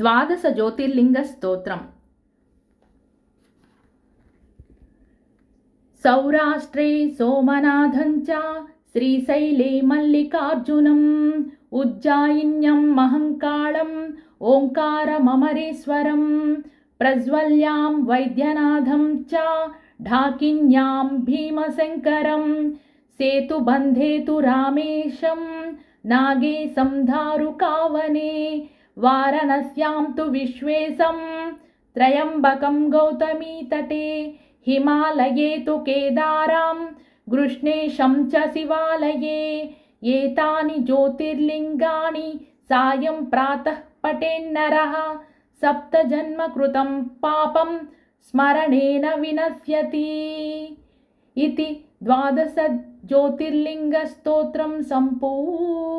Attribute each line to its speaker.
Speaker 1: ద్వాదశ జ్యోతిర్లింగ స్తోత్రం. సౌరాష్ట్రే సోమనాథం చ శ్రీశైలే మల్లికార్జునం ఉజ్జాయిన్యం మహంకాళం ఓంకారమమరేశ్వరం ప్రజ్వల్యాం వైద్యనాథం చ ఢాకిన్యాం భీమశంకరం సేతుబంధే తు రామేశం నాగేశం దారుకావనే వారణస్యాం తు విశ్వేశం త్రయంబకం గౌతమీతటే హిమాలये తు కేదారాం గృష్ణేశం చ శివాలये ఏతాని జ్యోతిర్లింగాని సాయం ప్రాతః పఠేన్నరः సప్తజన్మకృతం పాపం స్మరణేన వినశ్యతి ఇది ద్వాదశ జ్యోతిర్లింగ స్తోత్రం సంపూర్ణం